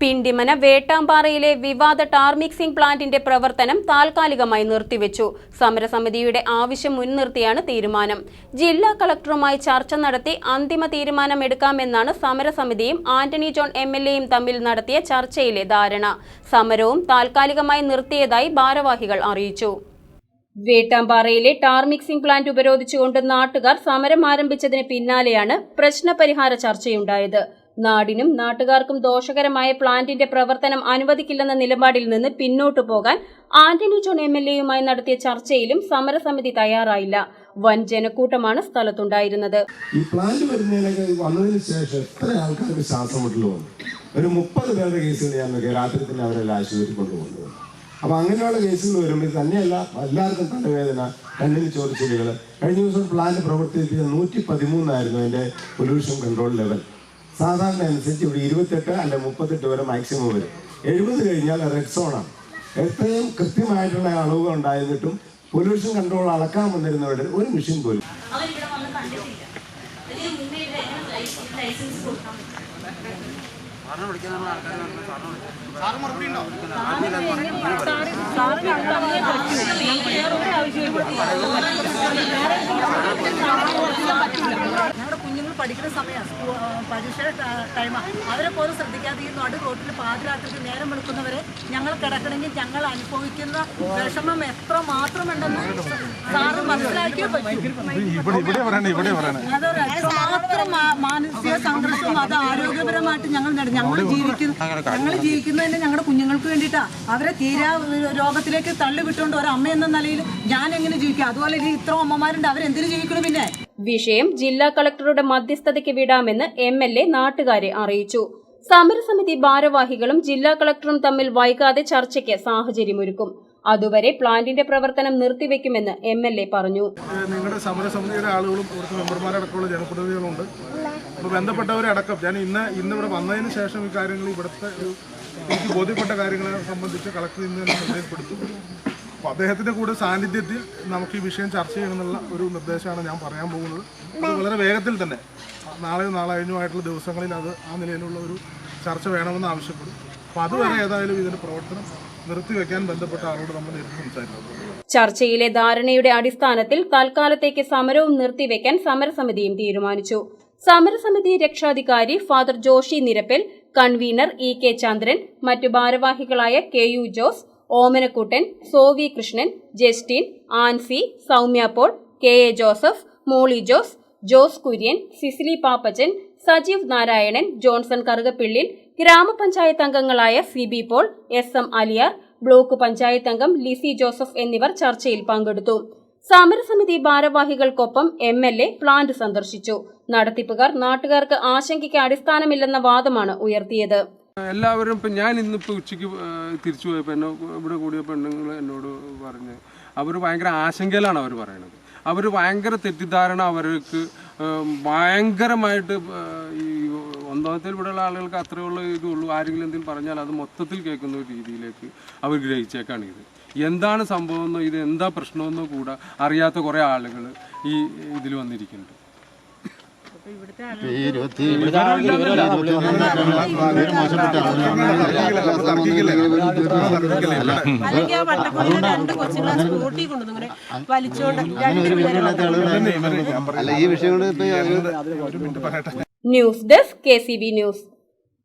പിണ്ടിമന വേട്ടാമ്പാറയിലെ വിവാദ tar mixing പ്ലാന്റിന്റെ പ്രവർത്തനം താൽക്കാലികമായി നിർത്തിവെച്ചു. സമരസമിതിയുടെ ആവശ്യം മുൻനിർത്തിയാണ് തീരുമാനം. ജില്ലാ കളക്ടറുമായി ചർച്ച നടത്തി അന്തിമ തീരുമാനമെടുക്കാമെന്നാണ് സമരസമിതിയും ആന്റണി ജോൺ എം തമ്മിൽ നടത്തിയ ചർച്ചയിലെ ധാരണ. സമരവും താൽക്കാലികമായി നിർത്തിയതായി ഭാരവാഹികൾ അറിയിച്ചു. വേട്ടാമ്പാറയിലെ ടാർ മിക്സിംഗ് പ്ലാന്റ് ഉപരോധിച്ചുകൊണ്ട് നാട്ടുകാർ സമരം ആരംഭിച്ചതിന് പിന്നാലെയാണ് പ്രശ്നപരിഹാര ചർച്ചയുണ്ടായത്. നാടിനും നാട്ടുകാർക്കും ദോഷകരമായ പ്ലാന്റിന്റെ പ്രവർത്തനം അനുവദിക്കില്ലെന്ന നിലപാടിൽ നിന്ന് പിന്നോട്ടു പോകാൻ ആന്റണി ജോൺ എം എൽ എയുമായി നടത്തിയ ചർച്ചയിലും സമരസമിതി തയ്യാറായില്ല. വൻ ജനക്കൂട്ടമാണ് സ്ഥലത്തുണ്ടായിരുന്നത്. ഈ പ്ലാന്റ് വന്നതിന് ശേഷം എത്ര ആൾക്കാർക്ക് ശ്വാസം ഒരു മുപ്പത് പേരുടെ കേസിൽ ഞാൻ രാത്രി തന്നെ അവരെല്ലാം ആശുപത്രി കൊണ്ടുപോകുന്നത്. അപ്പൊ അങ്ങനെയുള്ള കേസുകൾ വരുമ്പോൾ തന്നെയല്ല എല്ലാവർക്കും കണ്ടുവേദന കണ്ണിന് ചോറിച്ചിലുകൾ കഴിഞ്ഞ ദിവസം പ്ലാന്റ് പ്രവർത്തിപ്പിച്ച നൂറ്റി പതിമൂന്നായിരുന്നു അതിന്റെ പൊല്യൂഷൻ കൺട്രോൾ ലെവൽ. സാധാരണ അനുസരിച്ച് ഇവിടെ ഇരുപത്തെട്ട് അല്ലെ മുപ്പത്തെട്ട് വരെ മാക്സിമം വരും. എഴുപത് കഴിഞ്ഞാൽ റെഡ് സോണാണ് എത്രയും കൃത്യമായിട്ടുള്ള അളവുകൾ ഉണ്ടായിരുന്നിട്ടും പൊല്യൂഷൻ കൺട്രോൾ അളക്കാൻ വന്നിരുന്നവരുടെ ഒരു മെഷീൻ പോലും. അവരിവിടെ വന്ന് കണ്ടിട്ടില്ല ഇതിന് മുന്നേ ഇത് എങ്ങനെ ലൈ- ലൈസൻസ് കൊടുക്കാൻ പറ്റും ഞങ്ങളുടെ കുഞ്ഞുങ്ങൾ പഠിക്കുന്ന സമയം പരീക്ഷയുടെ ടൈമാണ് അവരെ പോലും ശ്രദ്ധിക്കാതെ ഈ നടു റോട്ടിൽ പാതിരാത്രിക്ക് നേരം വെളുക്കുന്നവരെ ഞങ്ങൾ കിടക്കണമെങ്കിൽ ഞങ്ങൾ അനുഭവിക്കുന്ന വിഷമം എത്ര മാത്രമുണ്ടെന്ന് സാറ് മനസ്സിലാക്കിയേ പറ്റും. മാനസിക സംഘർഷം അത് ആരോഗ്യപരമായിട്ട് ഞങ്ങൾ നേടും. ഞങ്ങൾ ജീവിക്കുന്ന ഞങ്ങൾ ജീവിക്കുന്നതിന് ഞങ്ങളുടെ കുഞ്ഞുങ്ങൾക്ക് വേണ്ടിയിട്ടാ. അവരെ തീരാ രോഗത്തിലേക്ക് തള്ളിവിട്ടുകൊണ്ട് ഒരു അമ്മ എന്ന നിലയിൽ ഞാൻ എങ്ങനെ ജീവിക്കും? അതുപോലെ ഇനി ഇത്ര അമ്മമാരുണ്ട്. അവരെന്തിനു ജീവിക്കണം പിന്നെ? വിഷയം ജില്ലാ കളക്ടറുടെ മധ്യസ്ഥതയ്ക്ക് വിടാമെന്ന് എം എൽ എ നാട്ടുകാരെ അറിയിച്ചു. സമരസമിതി ഭാരവാഹികളും ജില്ലാ കളക്ടറും തമ്മിൽ വൈകാതെ ചർച്ചയ്ക്ക് സാഹചര്യമൊരുക്കും. അതുവരെ പ്ലാന്റിന്റെ പ്രവർത്തനം നിർത്തിവെക്കുമെന്ന് എം എൽ എ പറഞ്ഞു. നിങ്ങളുടെ സമരസമിതിയുടെ ആളുകളും ഇവിടുത്തെ മെമ്പർമാരടക്കമുള്ള ജനപ്രതിനിധികളുണ്ട്. അപ്പോൾ ബന്ധപ്പെട്ടവരടക്കം ഞാൻ ഇന്ന് ഇന്ന് ഇവിടെ വന്നതിന് ശേഷം ഈ കാര്യങ്ങൾ ഇവിടുത്തെ എനിക്ക് ബോധ്യപ്പെട്ട കാര്യങ്ങളെ സംബന്ധിച്ച് കളക്ടർ ഇന്ന് തന്നെ നിർദ്ദേശപ്പെടുത്തും അപ്പോൾ അദ്ദേഹത്തിന്റെ കൂടെ സാന്നിധ്യത്തിൽ നമുക്ക് ഈ വിഷയം ചർച്ച ചെയ്യണമെന്നുള്ള ഒരു നിർദ്ദേശമാണ് ഞാൻ പറയാൻ പോകുന്നത്. അത് വളരെ വേഗത്തിൽ തന്നെ നാളെയോ നാളെ കഴിഞ്ഞുമായിട്ടുള്ള ദിവസങ്ങളിൽ അത് ആ നിലയിലുള്ള ഒരു ചർച്ച വേണമെന്ന് ആവശ്യപ്പെടും. അപ്പോൾ അതുവരെ ഏതായാലും ഇതിന്റെ പ്രവർത്തനം നിർത്തിവെക്കാൻ ബന്ധപ്പെട്ട ആളോട് നമ്മൾ നേരിട്ട് ചർച്ചയിലെ ധാരണയുടെ അടിസ്ഥാനത്തിൽ തൽക്കാലത്തേക്ക് സമരവും നിർത്തിവെക്കാൻ സമരസമിതിയും തീരുമാനിച്ചു. സമരസമിതി രക്ഷാധികാരി father Joshy Nirappel convener E K Chandran മറ്റു ഭാരവാഹികളായ K U Jose Omanakuttan Sovi Krishnan Justin Ancy Soumya Paul K A Joseph Moly Jose Jose Kurian Cicily Pappachan Sajeev Narayanan Johnson Karukappillil ഗ്രാമപഞ്ചായത്ത് അംഗങ്ങളായ C B Paul S M Aliyar block panchayat അംഗം Lissy Joseph എന്നിവർ ചർച്ചയിൽ പങ്കെടുത്തു. സമരസമിതി ഭാരവാഹികൾക്കൊപ്പം M L A plant സന്ദർശിച്ചു. നടത്തിപ്പുകാർ നാട്ടുകാർക്ക് ആശങ്കയ്ക്ക് അടിസ്ഥാനമില്ലെന്ന വാദമാണ് ഉയർത്തിയത്. എല്ലാവരും ഇപ്പം ഞാൻ ഇന്നിപ്പോൾ ഉച്ചയ്ക്ക് തിരിച്ചു പോയപ്പോൾ എന്നെ ഇവിടെ കൂടിയ പെണ്ണുങ്ങൾ എന്നോട് പറഞ്ഞ് അവർ ഭയങ്കര ആശങ്കയിലാണ് അവർ പറയുന്നത് അവർ ഭയങ്കര തെറ്റിദ്ധാരണ അവർക്ക് ഭയങ്കരമായിട്ട് ഈ ഒന്നാമത്തിൽ ഇവിടെയുള്ള ആളുകൾക്ക് അത്രയുള്ള ഇതുള്ളൂ ആരെങ്കിലും എന്തെങ്കിലും പറഞ്ഞാൽ അത് മൊത്തത്തിൽ കേൾക്കുന്ന ഒരു രീതിയിലേക്ക് അവർ ഗ്രഹിച്ചേക്കാണ് ഇത്. എന്താണ് സംഭവമെന്നോ ഇത് എന്താ പ്രശ്നമെന്നോ കൂടെ അറിയാത്ത കുറേ ആളുകൾ ഈ ഇതിൽ വന്നിരിക്കുന്നുണ്ട്. News desk K C B news